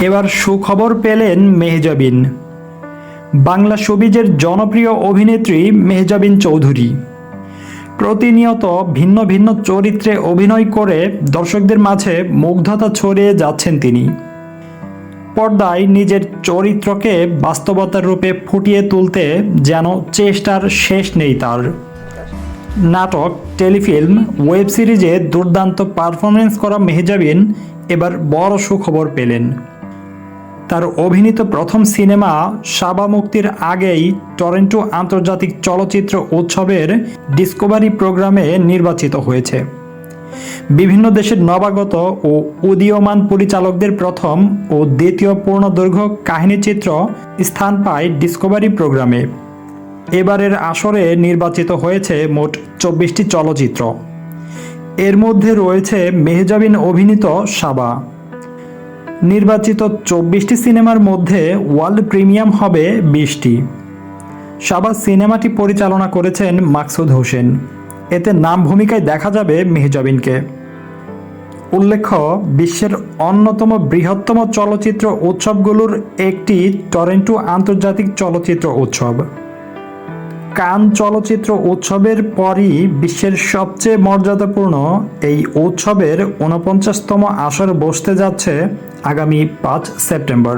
এবার সুখবর পেলেন মেহজাবিন। বাংলা শোবিজের জনপ্রিয় অভিনেত্রী মেহজাবিন চৌধুরী। প্রতিনিয়ত ভিন্ন ভিন্ন চরিত্রে অভিনয় করে দর্শকদের মাঝে মুগ্ধতা ছড়িয়ে যাচ্ছেন তিনি। পর্দায় নিজের চরিত্রকে বাস্তবতার রূপে ফুটিয়ে তুলতে যেন চেষ্টার শেষ নেই তার। নাটক, টেলিফিল্ম, ওয়েব সিরিজে দুর্দান্ত পারফরমেন্স করা মেহজাবিন এবার বড় সুখবর পেলেন। তার অভিনীত প্রথম সিনেমা সাবা মুক্তির আগেই টরেন্টো আন্তর্জাতিক চলচ্চিত্র উৎসবের ডিসকভারি প্রোগ্রামে নির্বাচিত হয়েছে। বিভিন্ন দেশের নবাগত ও উদীয়মান পরিচালকদের প্রথম ও দ্বিতীয় পূর্ণদৈর্ঘ্য কাহিনীচিত্র স্থান পায় ডিসকভারি প্রোগ্রামে। এবারের আসরে নির্বাচিত হয়েছে মোট চব্বিশটি চলচ্চিত্র। এর মধ্যে রয়েছে মেহজাবিন অভিনীত সাবা। নির্বাচিত চব্বিশটি সিনেমার মধ্যে ওয়ার্ল্ড প্রিমিয়াম হবে বিশটি। সাবা সিনেমাটি পরিচালনা করেছেন মাকসুদ হোসেন। এতে নাম ভূমিকায় দেখা যাবে মেহজাবিনকে। উল্লেখ্য, বিশ্বের অন্যতম বৃহত্তম চলচ্চিত্র উৎসবগুলোর একটি টরেন্টো আন্তর্জাতিক চলচ্চিত্র উৎসব। কান চলচ্চিত্র উৎসবের পরই বিশ্বের সবচেয়ে মর্যাদাপূর্ণ এই উৎসবের ঊনপঞ্চাশতম আসর বসতে যাচ্ছে আগামী পাঁচ সেপ্টেম্বর।